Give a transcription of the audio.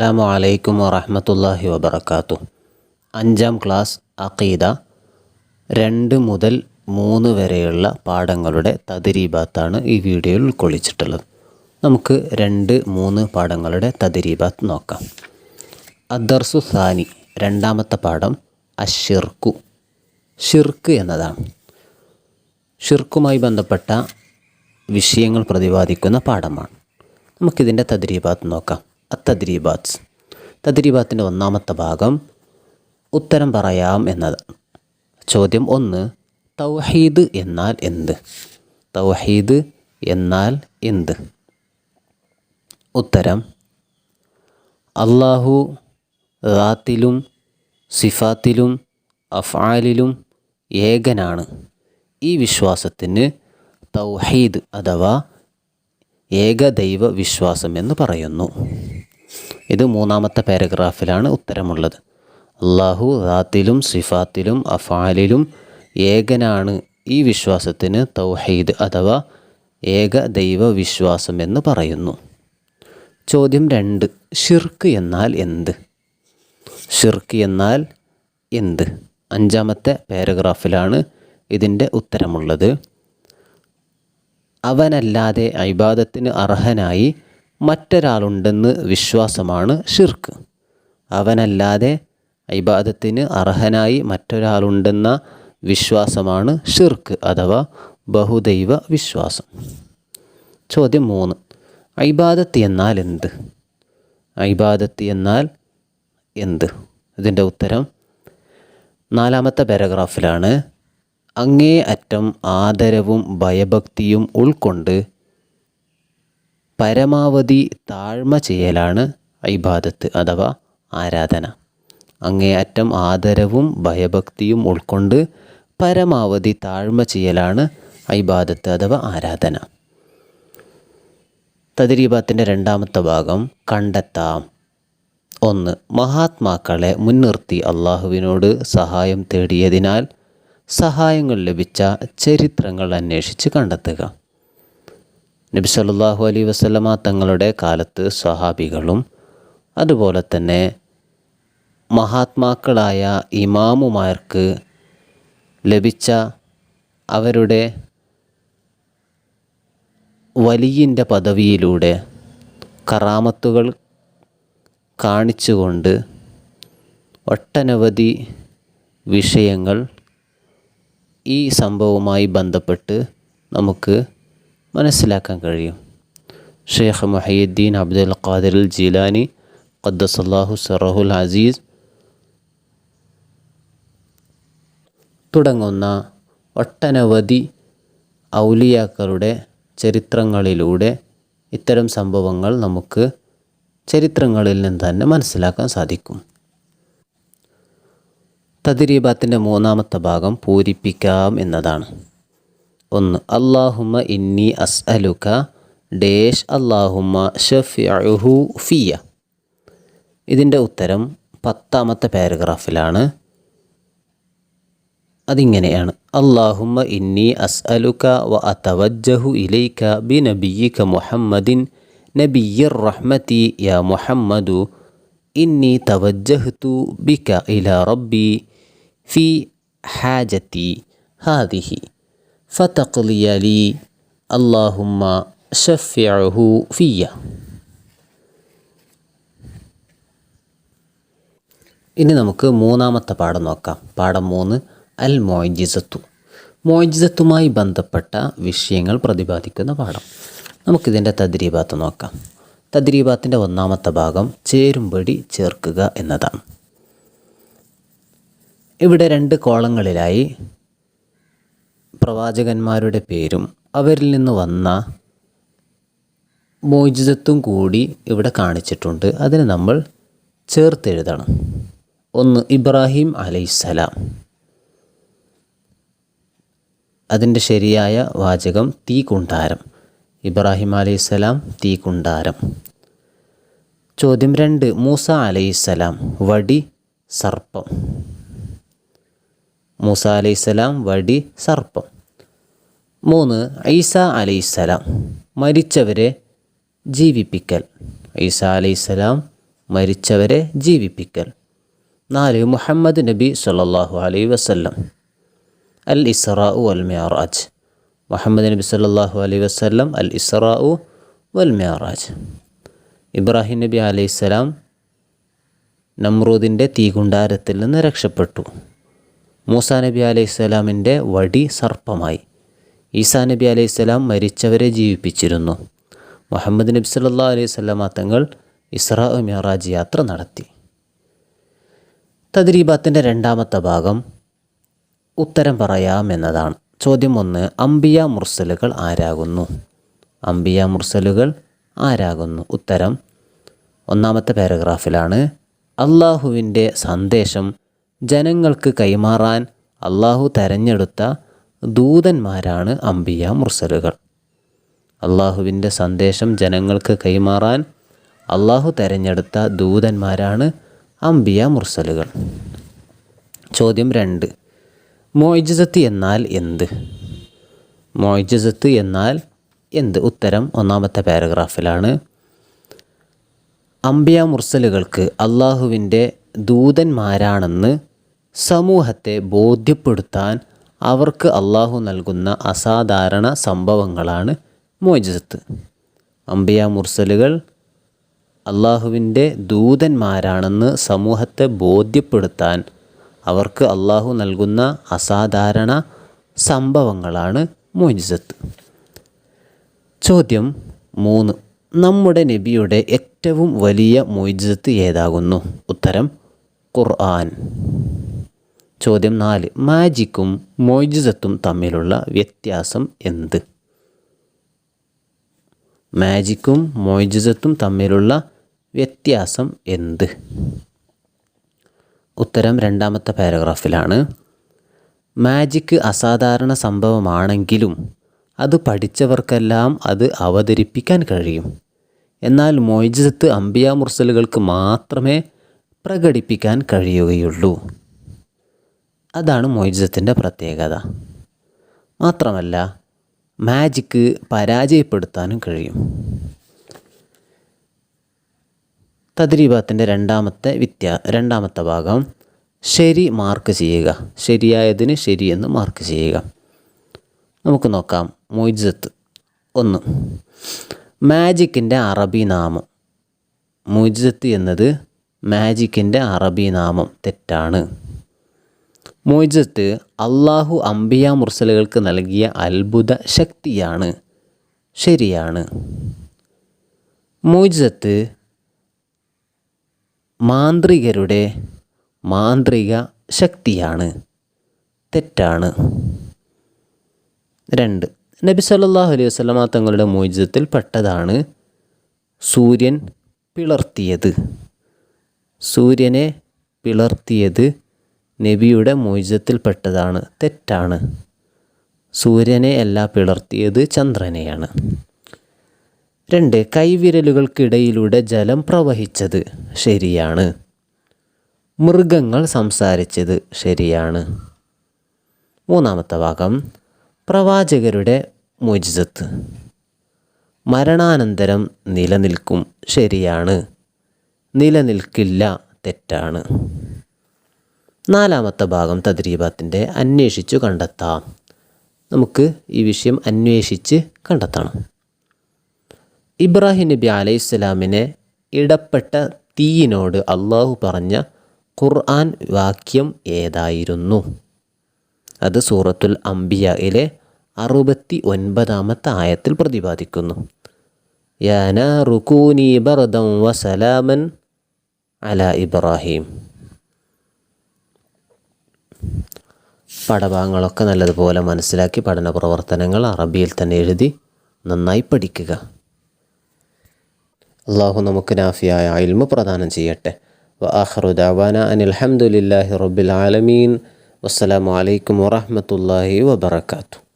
അസ്സാം വലൈക്കും വറഹമത്തല്ലാഹി വബർക്കാത്തു അഞ്ചാം ക്ലാസ് അഖീദ രണ്ട് മുതൽ മൂന്ന് വരെയുള്ള പാഠങ്ങളുടെ തതിരീബാത്താണ് ഈ വീഡിയോയിൽ ഉൾക്കൊള്ളിച്ചിട്ടുള്ളത്. നമുക്ക് രണ്ട് മൂന്ന് പാഠങ്ങളുടെ തതിരീബാത്ത് നോക്കാം. അദർസു സാനി രണ്ടാമത്തെ പാഠം അഷിർക്കു ഷിർക്ക് എന്നതാണ്. ഷിർക്കുമായി ബന്ധപ്പെട്ട വിഷയങ്ങൾ പ്രതിപാദിക്കുന്ന പാഠമാണ്. നമുക്കിതിന്റെ തതിരീബാത്ത് നോക്കാം. അത്തദ്രീബാത്ത്. തദ്രീബാത്തിന്റെ ഒന്നാമത്തെ ഭാഗം ഉത്തരം പറയാം എന്നതാണ് ചോദ്യം ഒന്ന് തൗഹീദ് എന്നാൽ എന്ത്? തൗഹീദ് എന്നാൽ എന്ത്? ഉത്തരം അള്ളാഹു റാത്തിലും സിഫാത്തിലും അഫാലിലും ഏകനാണ്. ഈ വിശ്വാസത്തിന് തൗഹീദ് അഥവാ ഏകദൈവ വിശ്വാസം എന്ന് പറയുന്നു. ഇത് മൂന്നാമത്തെ പാരഗ്രാഫിലാണ് ഉത്തരമുള്ളത്. അള്ളാഹു റാത്തിലും സിഫാത്തിലും അഫാലിലും ഏകനാണ് ഈ വിശ്വാസത്തിന് തൗഹീദ് അഥവാ ഏക ദൈവ വിശ്വാസം എന്ന് പറയുന്നു. ചോദ്യം രണ്ട് ഷിർക്ക് എന്നാൽ എന്ത്? ഷിർക്ക് എന്നാൽ എന്ത്? അഞ്ചാമത്തെ പാരഗ്രാഫിലാണ് ഇതിന്റെ ഉത്തരമുള്ളത്. അവനല്ലാതെ ഐബാദത്തിന് അർഹനായി മറ്റൊരാളുണ്ടെന്ന് വിശ്വാസമാണ് ഷിർക്ക് അവനല്ലാതെ ഇബാദത്തിന് അർഹനായി മറ്റൊരാളുണ്ടെന്ന വിശ്വാസമാണ് ഷിർക്ക് അഥവാ ബഹുദൈവ വിശ്വാസം. ചോദ്യം മൂന്ന്. ഐബാദത്ത് എന്നാൽ എന്ത്? ഐബാദത്ത് എന്നാൽ എന്ത്? ഇതിന്റെ ഉത്തരം നാലാമത്തെ പാരഗ്രാഫിലാണ്. അങ്ങേ അറ്റം ആദരവും ഭയഭക്തിയും ഉൾക്കൊണ്ട് പരമാവധി താഴ്മ ചെയ്യലാണ് ഐബാദത്ത് അഥവാ ആരാധന. അങ്ങേയറ്റം ആദരവും ഭയഭക്തിയും ഉൾക്കൊണ്ട് പരമാവധി താഴ്മ ചെയ്യലാണ് ഐബാദത്ത് അഥവാ ആരാധന. തദരീബാത്തിന്റെ രണ്ടാമത്തെ ഭാഗം കണ്ടെത്താം. ഒന്ന് മഹാത്മാക്കളെ മുൻനിർത്തി അള്ളാഹുവിനോട് സഹായം തേടിയതിനാൽ സഹായങ്ങൾ ലഭിച്ച ചരിത്രങ്ങൾ അന്വേഷിച്ച് കണ്ടെത്തുക. നബി സല്ലല്ലാഹു അലൈഹി വസല്ലമ തങ്ങളുടെ കാലത്ത് സ്വഹാബികളും അതുപോലെ തന്നെ മഹാത്മാക്കളായ ഇമാമുമാർക്ക് ലഭിച്ച അവരുടെ വലിയന്റെ പദവിയിലൂടെ കറാമത്തുകൾ കാണിച്ചുകൊണ്ട് ഒട്ടനവധി വിഷയങ്ങൾ ഈ സംഭവവുമായി ബന്ധപ്പെട്ട് നമുക്ക് മനസ്സിലാക്കാൻ കഴിയും. ഷെയ്ഖ് മൊഹീദ്ദീൻ അബ്ദുൽ ഖാദിർ അൽ ജീലാനി ഖദ്ദസല്ലാഹു സറഹുൽ അസീസ് തുടങ്ങുന്ന ഒട്ടനവധി ഔലിയാക്കളുടെ ചരിത്രങ്ങളിലൂടെ ഇത്തരം സംഭവങ്ങൾ നമുക്ക് ചരിത്രങ്ങളിൽ നിന്ന് തന്നെ മനസ്സിലാക്കാൻ സാധിക്കും. തദ്രീബാത്തിന്റെ മൂന്നാമത്തെ ഭാഗം പൂരിപ്പിക്കാം എന്നതാണ്. ഒന്ന് അള്ളാഹുമ ഇന്നി അസ് ഡേഷ് അള്ളാഹുമ ഷഫിഅഹു ഫിയ ഇതിന്റെ ഉത്തരം പത്താമത്തെ പാരഗ്രാഫിലാണ്. അതിങ്ങനെയാണ് അള്ളാഹുമ ഇന്നി അസ് വ അതവജ്ജഹു ഇലൈക ബി നബിയിക മുഹമ്മദിൻ നബിയർ റഹ്മതി യാ മുഹമ്മദു ഇന്നി തവജ്ജഹ്തു ബിക ഇല റബ്ബി ഫി ഹാജത്തി ഹാദിഹി ഫതഖ്ലിയലി اللهم شفعه ഫിയ ഇനി നമുക്ക് മൂന്നാമത്തെ പാഠം നോക്കാം. പാഠം മൂന്ന് അൽ മോയിജിസത്തു മോയിജിസത്തുമായി ബന്ധപ്പെട്ട വിഷയങ്ങൾ പ്രതിപാദിക്കുന്ന പാഠം. നമുക്കിതിന്റെ തദ്രീപാത്ത് നോക്കാം. തദ്രീപാത്തിന്റെ ഒന്നാമത്തെ ഭാഗം ചേരുംപടി ചേർക്കുക എന്നതാണ്. ഇവിടെ രണ്ട് കോളങ്ങളിലായി പ്രവാചകന്മാരുടെ പേരും അവരിൽ നിന്ന് വന്ന മോചിതത്വം കൂടി ഇവിടെ കാണിച്ചിട്ടുണ്ട്. അതിന് നമ്മൾ ചേർത്തെഴുതണം. ഒന്ന് ഇബ്രാഹിം അലൈസലാം അതിന്റെ ശരിയായ വാചകം തീ കുണ്ടാരം ഇബ്രാഹിം അലൈസലാം തീ കുണ്ടാരം ചോദ്യം രണ്ട് മൂസ അലൈസലാം വടി സർപ്പം. മൂസ അലൈഹിസ്സലാം വടി സർപ്പം. മൂന്ന് ഐസ അലൈഹിസ്സലാം മരിച്ചവരെ ജീവിപ്പിക്കൽ. ഈസ അലൈഹിസ്സലാം മരിച്ചവരെ ജീവിപ്പിക്കൽ. നാല് മുഹമ്മദ് നബി സല്ലാഹു അലൈ വസല്ലം. അൽ ഇസ്റാഉ അൽ മിയറാജ് മുഹമ്മദ് നബി സല്ലാഹു അലൈ വസല്ലം അൽ ഇസ്റാഉ വൽ മിയറാജ് ഇബ്രാഹിം നബി അലൈഹിസ്സലാം നമ്രൂദിന്റെ തീകുണ്ടാരത്തിൽ നിന്ന് രക്ഷപ്പെട്ടു. മൂസാ നബി അലൈഹിസ്സലാമിന്റെ വടി സർപ്പമായി. ഈസാ നബി അലൈഹിസ്സലാം മരിച്ചവരെ ജീവിപ്പിച്ചിരുന്നു. മുഹമ്മദ് നബി സല്ലാ അലൈഹി സ്വലാമ തങ്ങൾ ഇസ്രാ മിയറാജ് യാത്ര നടത്തി. തദ്രീബാത്തിന്റെ രണ്ടാമത്തെ ഭാഗം ഉത്തരം പറയാമെന്നതാണ് ചോദ്യം ഒന്ന് അംബിയ മുർസലുകൾ ആരാകുന്നു? അംബിയ മുർസലുകൾ ആരാകുന്നു? ഉത്തരം ഒന്നാമത്തെ പാരഗ്രാഫിലാണ്. അള്ളാഹുവിന്റെ സന്ദേശം ജനങ്ങൾക്ക് കൈമാറാൻ അള്ളാഹു തെരഞ്ഞെടുത്ത ദൂതന്മാരാണ് അംബിയ മുർസലുകൾ. അള്ളാഹുവിന്റെ സന്ദേശം ജനങ്ങൾക്ക് കൈമാറാൻ അള്ളാഹു തെരഞ്ഞെടുത്ത ദൂതന്മാരാണ് അംബിയ മുർസലുകൾ. ചോദ്യം രണ്ട്. മോയ്ജിസത്ത് എന്നാൽ എന്ത്? മോയ്ജിസത്ത് എന്നാൽ എന്ത്? ഉത്തരം ഒന്നാമത്തെ പാരഗ്രാഫിലാണ്. അംബിയ മുർസലുകൾക്ക് അള്ളാഹുവിന്റെ ദൂതന്മാരാണെന്ന് സമൂഹത്തെ ബോധ്യപ്പെടുത്താൻ അവർക്ക് അള്ളാഹു നൽകുന്ന അസാധാരണ സംഭവങ്ങളാണ് മോജിസത്ത് അമ്പിയ മുർസലുകൾ അള്ളാഹുവിന്റെ ദൂതന്മാരാണെന്ന് സമൂഹത്തെ ബോധ്യപ്പെടുത്താൻ അവർക്ക് അള്ളാഹു നൽകുന്ന അസാധാരണ സംഭവങ്ങളാണ് മോജിസത്ത് ചോദ്യം മൂന്ന്. നമ്മുടെ നബിയുടെ ഏറ്റവും വലിയ മോജിസത്ത് ഏതാകുന്നു? ഉത്തരം ഖുർആൻ. ചോദ്യം നാല്. മാജിക്കും മോജിസത്തും തമ്മിലുള്ള വ്യത്യാസം എന്ത്? മാജിക്കും മോജിസത്തും തമ്മിലുള്ള വ്യത്യാസം എന്ത്? ഉത്തരം രണ്ടാമത്തെ പാരഗ്രാഫിലാണ്. മാജിക്ക് അസാധാരണ സംഭവമാണെങ്കിലും അത് പഠിച്ചവർക്കെല്ലാം അത് അവതരിപ്പിക്കാൻ കഴിയും. എന്നാൽ മൊയ്ജിസത്ത് അമ്പിയാ മുർസലുകൾക്ക് മാത്രമേ പ്രകടിപ്പിക്കാൻ കഴിയുകയുള്ളൂ. അതാണ് മോയിജത്തിന്റെ പ്രത്യേകത. മാത്രമല്ല മാജിക്ക് പരാജയപ്പെടുത്താനും കഴിയും. തദ്രീബാത്തിന്റെ രണ്ടാമത്തെ വിദ്യ രണ്ടാമത്തെ ഭാഗം ശരി മാർക്ക് ചെയ്യുക. ശരിയായതിന് ശരിയെന്ന് മാർക്ക് ചെയ്യുക. നമുക്ക് നോക്കാം മൊയ്ജത്ത് ഒന്ന്. മാജിക്കിന്റെ അറബി നാമം. മൊയ്ജിസത്ത് എന്നത് മാജിക്കിന്റെ അറബി നാമം തെറ്റാണ്. മൊയ്ജിസത്ത് അള്ളാഹു അംബിയ മുർസലുകൾക്ക് നൽകിയ അത്ഭുത ശക്തിയാണ്. ശരിയാണ്. മൊയ്ജത്ത് മാന്ത്രികരുടെ മാന്ത്രിക ശക്തിയാണ്. തെറ്റാണ്. രണ്ട്. നബി സല്ലാഹു അലൈഹി വസല്ലമ തങ്ങളുടെ മോചിതത്തിൽ പെട്ടതാണ് സൂര്യൻ പിളർത്തിയത്. സൂര്യനെ പിളർത്തിയത് നബിയുടെ മോചിതത്തിൽപ്പെട്ടതാണ് തെറ്റാണ്. സൂര്യനെ അല്ല പിളർത്തിയത് ചന്ദ്രനെയാണ്. രണ്ട് കൈവിരലുകൾക്കിടയിലൂടെ ജലം പ്രവഹിച്ചത് ശരിയാണ്. മൃഗങ്ങൾ സംസാരിച്ചത് ശരിയാണ്. മൂന്നാമത്തെ ഭാഗം പ്രവാചകരുടെ മോചിതത്ത്. മരണാനന്തരം നിലനിൽക്കും ശരിയാണ്. നിലനിൽക്കില്ല തെറ്റാണ്. നാലാമത്തെ ഭാഗം തദ്രീബാത്തിന്റെ അന്വേഷിച്ചു കണ്ടെത്താം. നമുക്ക് ഈ വിഷയം അന്വേഷിച്ച് കണ്ടെത്തണം. ഇബ്രാഹിം നബി അലൈഹിസ്സലാമിനെ ഇടപ്പെട്ട തീയിനോട് അള്ളാഹു പറഞ്ഞ ഖുർആൻ വാക്യം ഏതായിരുന്നു? അത് സൂറത്തുൽ അംബിയയിലെ അറുപത്തി ഒൻപതാമത്തെ ആയത്തിൽ പ്രതിപാദിക്കുന്നു. യാന റുക്കൂനി ബർദം വസലാമൻ അല ഇബ്രാഹിം. പാഠഭാഗങ്ങളൊക്കെ നല്ലതുപോലെ മനസ്സിലാക്കി പഠന പ്രവർത്തനങ്ങൾ അറബിയിൽ തന്നെ എഴുതി നന്നായി പഠിക്കുക. അള്ളാഹു നമുക്ക് നാഫിയായ അയിൽമ പ്രദാനം ചെയ്യട്ടെ. വ ആഖിറു ദഅവാന അനിൽ റബ്ബിൽ ആലമീൻ. വസ്സലാമലൈക്കും അലൈക്കും വറഹ്മത്തുള്ളാഹി വബറകാതുഹു.